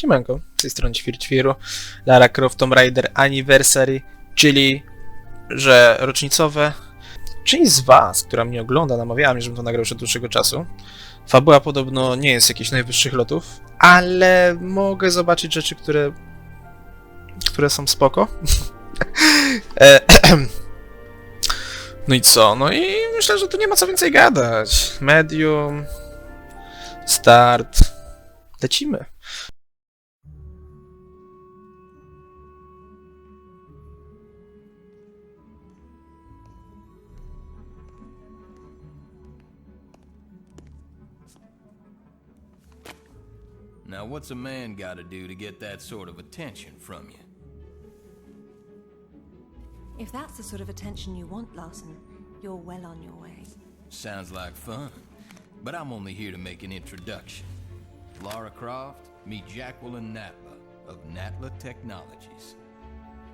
Siemanko, z tej strony Ćwirćwiru, Lara Croft Tomb Raider Anniversary, czyli, że rocznicowe. Część z was, która mnie ogląda, namawiała mnie, żebym to nagrał już od dłuższego czasu. Fabuła podobno nie jest jakichś najwyższych lotów, ale mogę zobaczyć rzeczy, które, które są spoko. E, no i co? No i myślę, że tu nie ma co więcej gadać. Medium, start, lecimy. Now, what's a man gotta do to get that sort of attention from you? If that's the sort of attention you want, Larson, you're well on your way. Sounds like fun. But I'm only here to make an introduction. Lara Croft, meet Jacqueline Natla of Natla Technologies.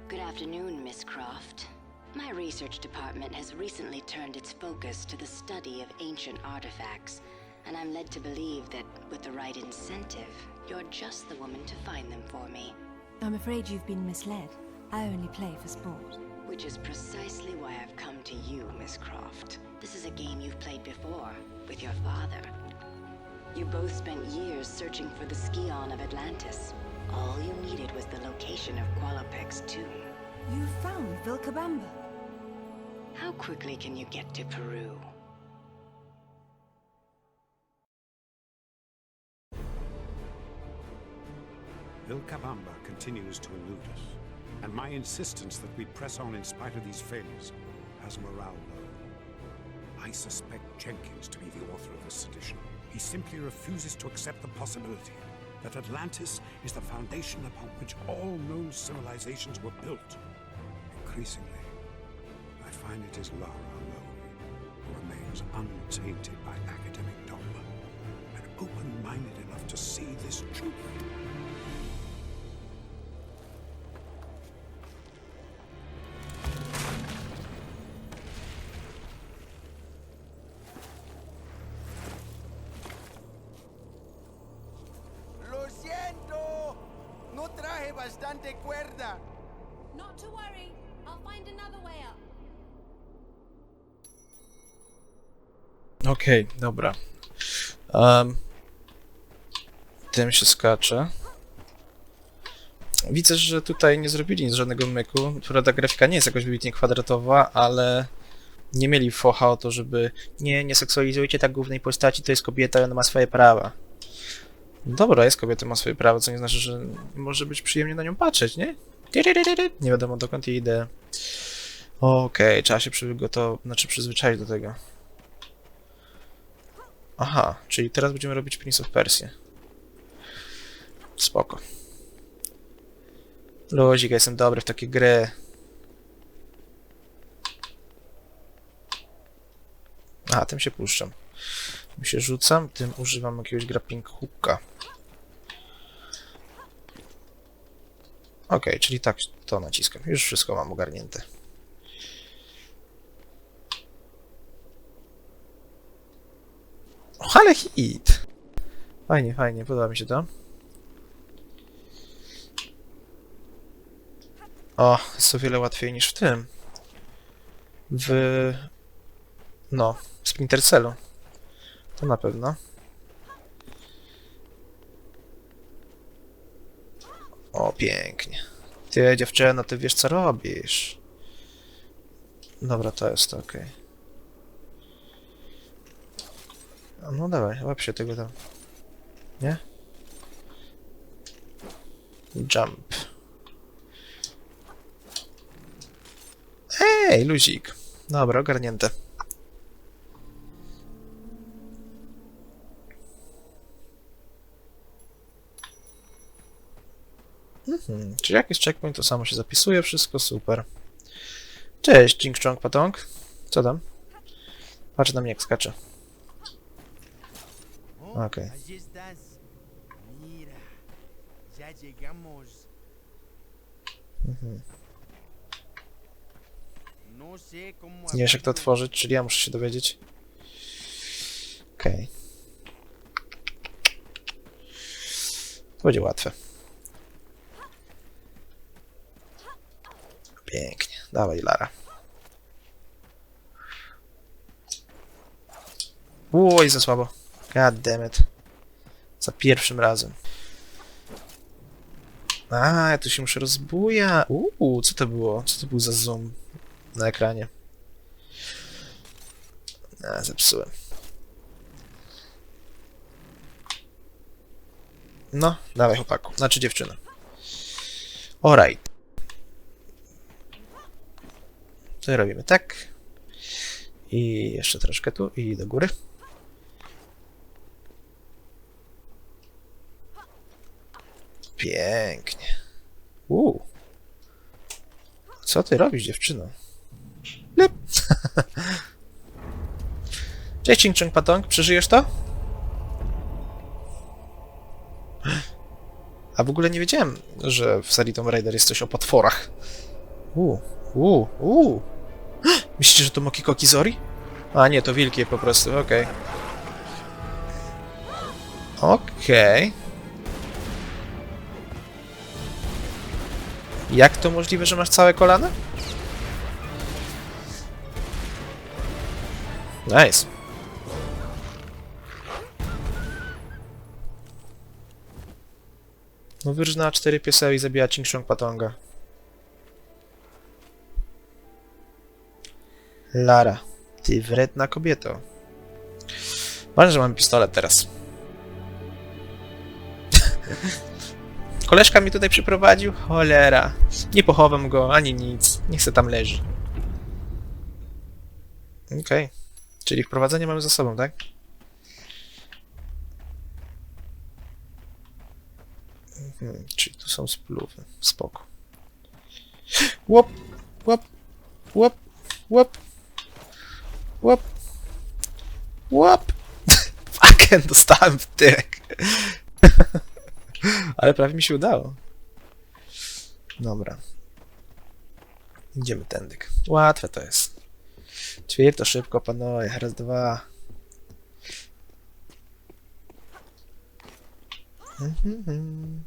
Good afternoon, Miss Croft. My research department has recently turned its focus to the study of ancient artifacts, and I'm led to believe that with the right incentive, you're just the woman to find them for me. I'm afraid you've been misled. I only play for sport. Which is precisely why I've come to you, Miss Croft. This is a game you've played before, with your father. You both spent years searching for the Skion of Atlantis. All you needed was the location of Qualopec's tomb. You found Vilcabamba. How quickly can you get to Peru? Vilcabamba continues to elude us, and my insistence that we press on in spite of these failures has morale low. I suspect Jenkins to be the author of this sedition. He simply refuses to accept the possibility that Atlantis is the foundation upon which all known civilizations were built. Increasingly, I find it is Lara alone who remains untainted by academic dogma and open-minded enough to see this truth. Cuerda. Not to worry. I'll find another way up. Okej, dobra. Um, tym się skacze. Widzę, że tutaj nie zrobili nic żadnego myku. Prawda, grafika nie jest jakoś wybitnie kwadratowa, ale nie mieli focha o to, żeby nie, nie seksualizujcie tak głównej postaci, to jest kobieta i ona ma swoje prawa. Dobra, jest kobieta, ma swoje prawa, co nie znaczy, że może być przyjemnie na nią patrzeć, nie? Nie wiadomo dokąd jej idę. Okej, trzeba się przygotować, znaczy przyzwyczaić do tego. Aha, czyli teraz będziemy robić Prince of Persia. Spoko. Luzik, jestem dobry w takie gry. A, tym się puszczam. Tym się rzucam, tym używam jakiegoś grappling hooka. Okej, czyli tak to naciskam. Już wszystko mam ogarnięte. O, ale hit! Fajnie, fajnie, podoba mi się to. O, jest o wiele łatwiej niż w tym. W... No, Splinter Cellu. To na pewno. O, pięknie. Ty, dziewczyno, ty wiesz co robisz. Dobra, to jest. A No dawaj, łap się tego tam. Nie? Jump. Ej, luzik. Dobra, ogarnięte. Mhm, czyli jak jest checkpoint, to samo się zapisuje, wszystko super. Cześć, Jing Chong Patong. Co tam? Patrz na mnie jak skacze. Okej. Sé cómo. Nie wiesz jak to otworzyć, czyli ja muszę się dowiedzieć. Okej. To będzie łatwe. Pięknie. Dawaj, Lara. Oj, za słabo. God damn it. Za pierwszym razem. A, ja tu się muszę rozbuja. Uuu, co to było? Co to był za zoom na ekranie? A, zepsułem. No, dawaj chłopaku. Znaczy dziewczyna. Alright. Robimy tak. I jeszcze troszkę tu i do góry. Pięknie. Uuu. Co ty robisz, dziewczyno? Lep. Cześć, Ching Chong Patong. Przeżyjesz to? A w ogóle nie wiedziałem, że w serii Tomb Raider jest coś o potworach. Uuu, uuu, uuu. Myślicie, że to Mokiko Kizori? A nie, to wilkie po prostu, okej. Okej. Jak to możliwe, że masz całe kolana? Nice. No wyrżnęła cztery pieseły i zabija Chingshong Patonga. Lara, ty wredna kobieto. Ważne, że mamy pistolet teraz. Koleżka mi tutaj przyprowadził? Cholera. Nie pochowam go, ani nic. Niech se tam leży. Okej. Czyli wprowadzenie mamy za sobą, tak? Mhm, czyli tu są spluwy. Spoko. Łop, łop, łop, łop, łop, łop. Fucking dostałem w tyłek. Ale prawie mi się udało. Dobra. Idziemy tędyk. Łatwe to jest. Ćwir to szybko, panowie. Raz, dwa. Mhm.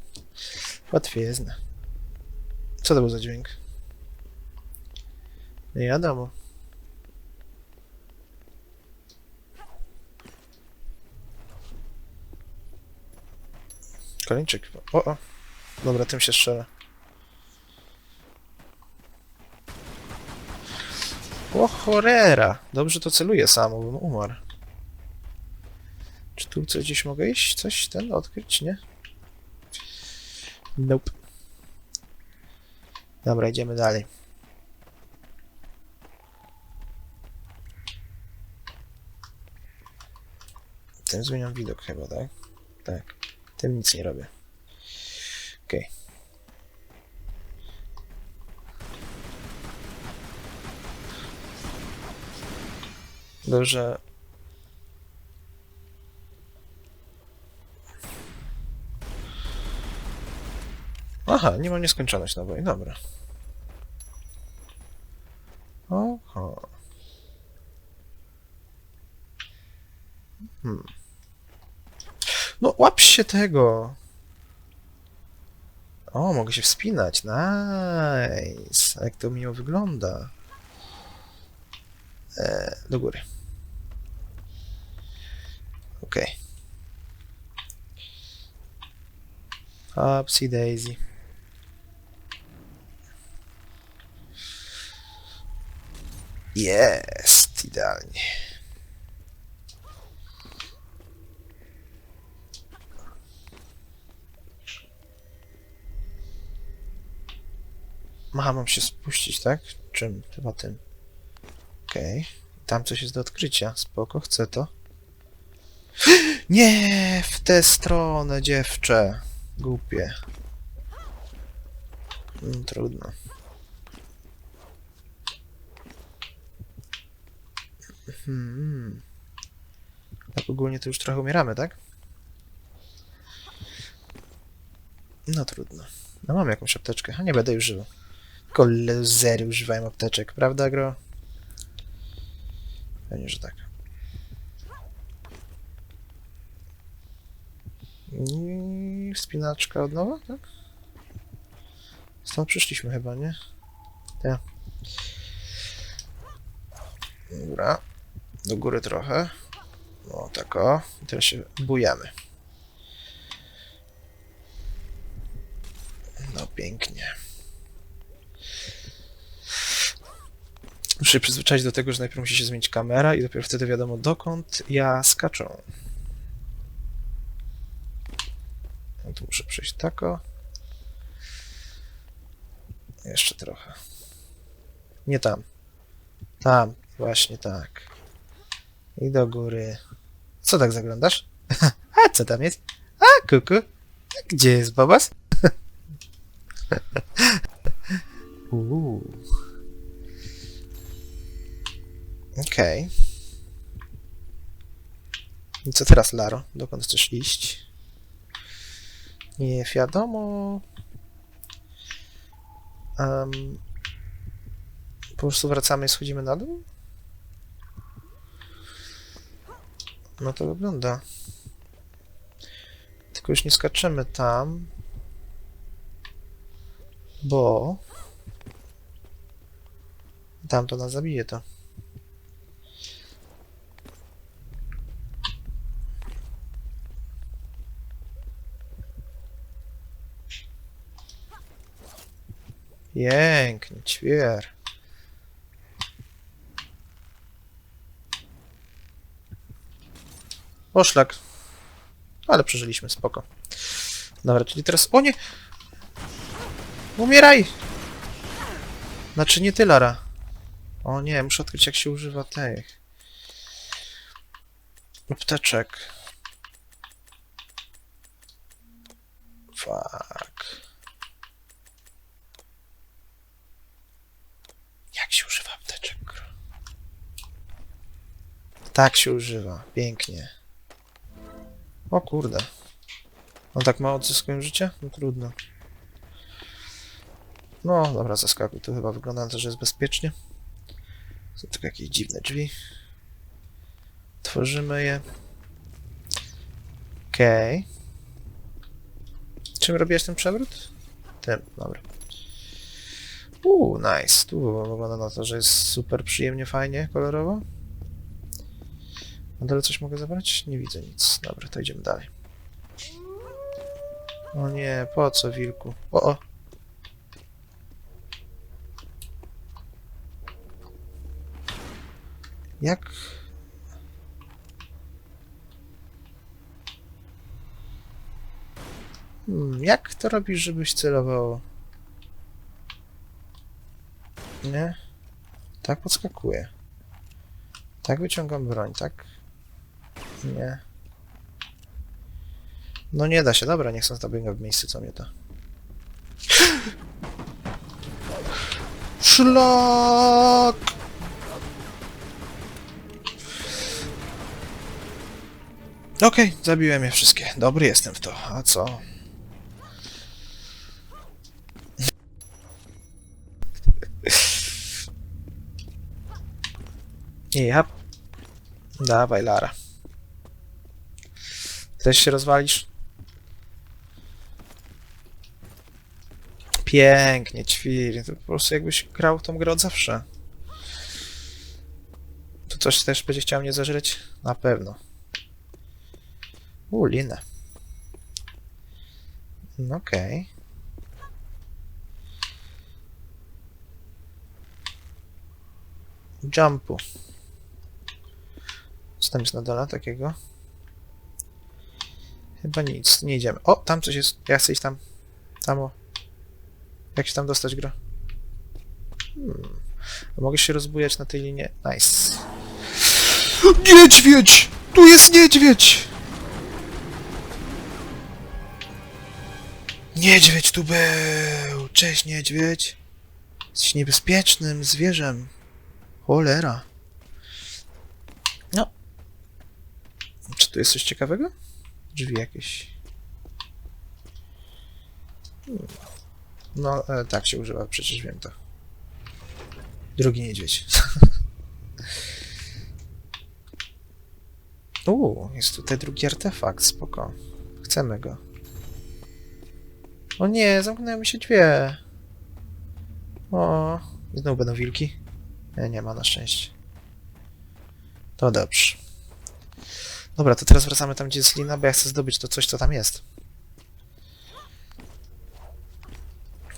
Łatwiezne. Co to był za dźwięk? Nie wiadomo. Koleńczyk. O, o. Dobra, tym się strzela. O! Dobrze to celuje samo, bym umarł. Czy tu coś gdzieś mogę iść? Coś ten odkryć, nie? Nope. Dobra, idziemy dalej. Tym zmieniam widok chyba, tak? Tak. Tym nic nie robię. Okej. Dobrze. Aha, nie mam nieskończoność naboi, dobra. Oho. Hmm. No, łap się tego! O, mogę się wspinać. Nice. Jak to miło wygląda. E, do góry. Okay. Upsy daisy. Jest, idealnie. Aha, mam się spuścić, tak? Czym? Chyba tym. Okej. Tam coś jest do odkrycia. Spoko, chcę to. Nie, w tę stronę, dziewczę. Głupie. Mm, trudno. Hmm. Tak ogólnie to już trochę umieramy, tak? No trudno. No mam jakąś apteczkę, a nie będę już żył. Tylko lezery używają apteczek, prawda, gro? Pewnie, że tak. I wspinaczka od nowa, tak? Stąd przyszliśmy chyba, nie? Tak. Dobra. Do góry trochę. No tak o. I teraz się bujamy. No pięknie. Muszę się przyzwyczaić do tego, że najpierw musi się zmienić kamera i dopiero wtedy wiadomo dokąd ja skaczę. No tu muszę przejść tako. Jeszcze trochę. Nie tam. Tam, właśnie tak. I do góry. Co tak zaglądasz? A co tam jest? A, kuku. Gdzie jest Bobas? Uuu. Okej. I co teraz, Laro? Dokąd chcesz iść? Nie wiadomo. Um, po prostu wracamy i schodzimy na dół? No to wygląda. Tylko już nie skaczemy tam. Bo... Tam to nas zabije to. Pięknie, ćwier. Poszlak. Ale przeżyliśmy, spoko. Dobra, czyli teraz... O nie! Umieraj! Znaczy nie ty, Lara. O nie, muszę odkryć jak się używa tych... Apteczek. Fuck. Jak się używa apteczek? Tak się używa. Pięknie. O kurde. On tak mało odzyskują życie? No trudno. No, dobra, zaskakuj. Tu chyba wygląda na to, że jest bezpiecznie. Są tylko jakieś dziwne drzwi. Tworzymy je. Okej. Czym robiłeś ten przewrót? Tym, dobra. Uuu, nice. Tu wygląda na to, że jest super przyjemnie, fajnie, kolorowo. Na dole coś mogę zabrać? Nie widzę nic. Dobra, to idziemy dalej. O nie, po co wilku? O, o. Jak? Hmm, jak to robisz, żebyś celował? Nie? Tak podskakuje. Tak wyciągam broń, tak? Nie. No nie da się, dobra, niech są biega w miejscu, co mnie to. Szlak! Okej, zabiłem je wszystkie. Dobry jestem w to. A co? Ja. Dawaj, Lara. Też się rozwalisz? Pięknie, ćwir. To po prostu jakbyś grał tą grę od zawsze. Tu coś też będzie chciał mnie zażreć? Na pewno. U, linę. No Okej. Jumpu. Co tam jest na dole takiego? Chyba nic, nie idziemy. O, tam coś jest. Ja chcę iść tam. Tam o. Jak się tam dostać, gra? Hmm. Mogę się rozbujać na tej linie. Nice. Niedźwiedź! Tu jest niedźwiedź! Niedźwiedź tu był! Cześć, niedźwiedź! Jesteś niebezpiecznym zwierzem. Cholera. No. Czy tu jest coś ciekawego? Drzwi jakieś. No, e, tak się używa, przecież wiem to. Drugi niedźwiedź. Uuu, jest tutaj drugi artefakt, spoko. Chcemy go. O nie, zamknęły mi się dwie. O, Znowu będą wilki? Nie, nie ma na szczęście. To dobrze. Dobra, to teraz wracamy tam, gdzie jest lina, bo ja chcę zdobyć to coś, co tam jest.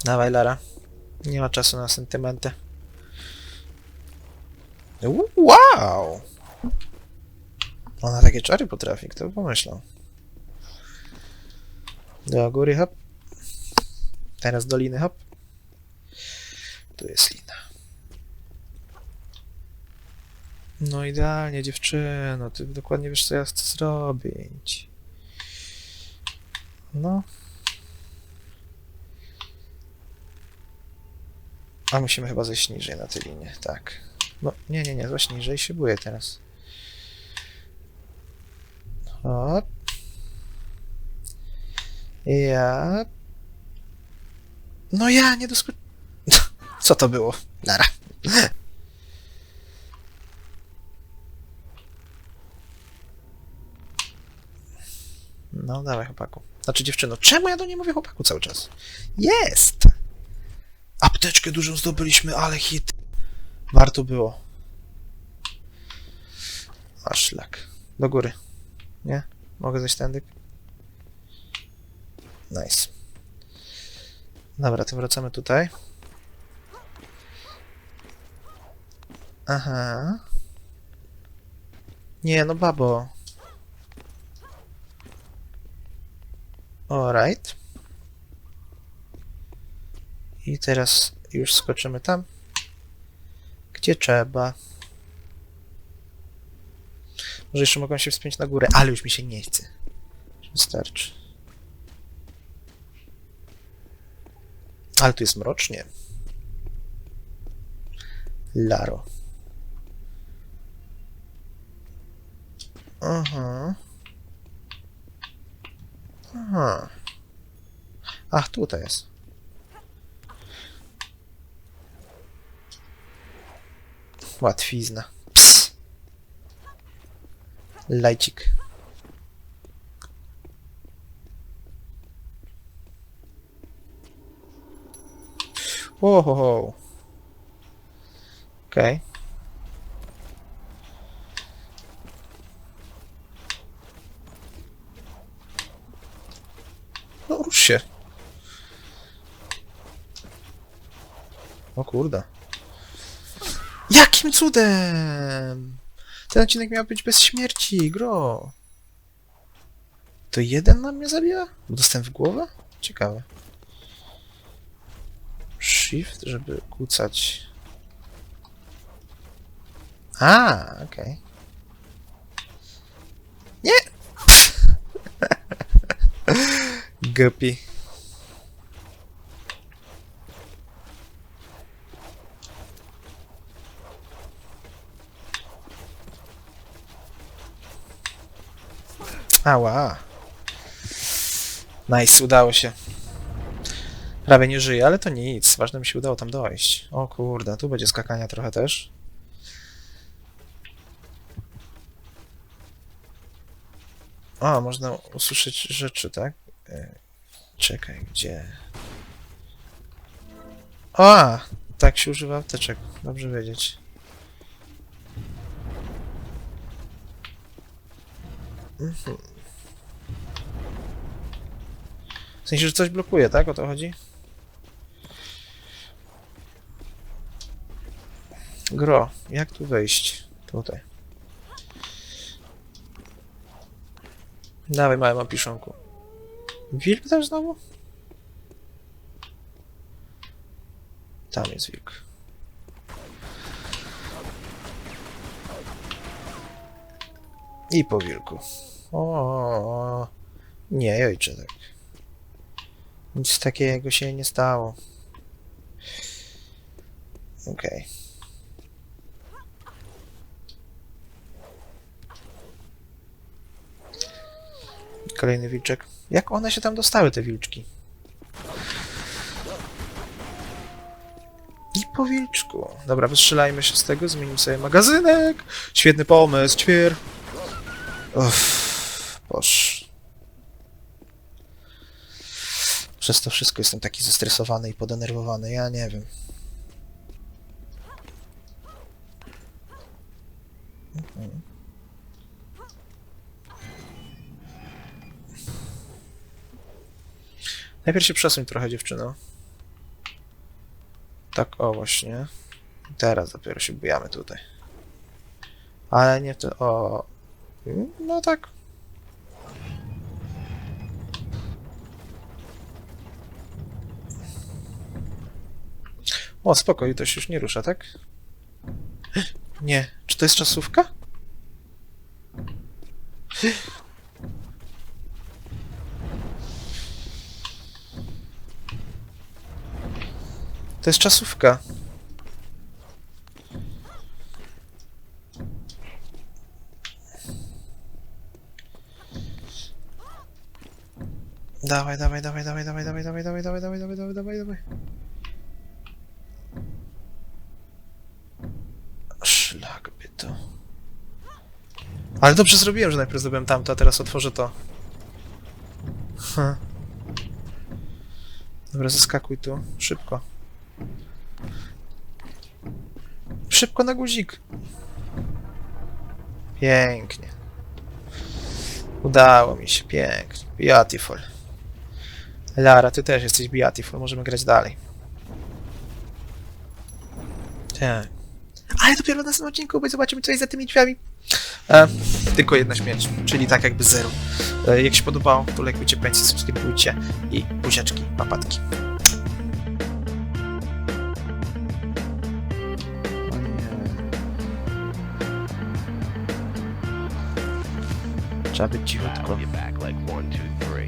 Dawaj, Lara. Nie ma czasu na sentymenty. Wow! Ona takie czary potrafi, kto by pomyślał. Do góry, hop. Teraz do liny, hop. Tu jest lina. No idealnie, dziewczyno. Ty dokładnie wiesz, co ja chcę zrobić. No. A musimy chyba zejść niżej na tej linie, tak. No, nie, nie, nie, złaś niżej, szybuję teraz. Hop. Ja. No ja nie dosko... Co to było? Nara. No dawaj chłopaku. Znaczy dziewczyno, czemu ja do niej mówię chłopaku cały czas? Jest! Apteczkę dużą zdobyliśmy, ale hit. Warto było. A szlak. Do góry. Nie? Mogę zejść tędy? Nice. Dobra, to wracamy tutaj. Aha. Nie, no babo. Alright. I teraz już skoczymy tam, gdzie trzeba. Może jeszcze mogą się wspiąć na górę, ale już mi się nie chce. Wystarczy. Ale tu jest mrocznie. Laro. Aha. Aha. Ach, tutaj jest. Łatwizna. Ps. Lajcik. Ohoho. Okej. No się. O kurde. Jakim cudem? Ten odcinek miał być bez śmierci, gro. To jeden na mnie zabija? Dostałem w głowę? Ciekawe. Shift, żeby kucać. A, okej. Nie! Guppy. Ała. Nice, udało się. Prawie nie żyje, ale to nic. Ważne mi się udało tam dojść. O kurde, tu będzie skakania trochę też. O, można usłyszeć rzeczy, tak? E, Czekaj, gdzie? O, tak się używa apteczek. Dobrze wiedzieć. Mhm. W sensie, że coś blokuje, tak? O to chodzi? Gro, jak tu wejść? Tutaj. Dawaj, mały mapiszonku. Wilk też znowu? Tam jest wilk. I po wilku. O, nie, ojcze, tak. Nic takiego się nie stało. Okej. Kolejny wilczek. Jak one się tam dostały, te wilczki? I po wilczku. Dobra, wystrzelajmy się z tego, zmienimy sobie magazynek. Świetny pomysł, ćwier. Uff, boż. Przez to wszystko jestem taki zestresowany i podenerwowany, ja nie wiem. Mhm. Najpierw się przesuń trochę, dziewczyno. Tak, o właśnie. Teraz dopiero się bujamy tutaj. Ale nie to. O. No tak. O, spokoj, to się już nie rusza, tak? Nie. Czy to jest czasówka? To jest czasówka. Dawaj, dawaj, dawaj, dawaj, dawaj, dawaj, dawaj, dawaj, dawaj, dawaj, dawaj, dawaj, dawaj, dawaj. Szlak by to. Ale dobrze zrobiłem, że najpierw zrobiłem tamto, a teraz otworzę to. Hm. Dobra, zaskakuj tu. Szybko. Szybko na guzik. Pięknie. Udało mi się, pięknie. Beautiful. Lara, ty też jesteś beautiful, możemy grać dalej. Tak. Ale dopiero w następnym odcinku, bo zobaczymy co jest za tymi drzwiami. E, tylko jedna śmierć, czyli tak jakby zero. E, jak się podobało, to lajkujcie, pensje, subskrybujcie i buziaczki, papatki. Trzeba być cichutko.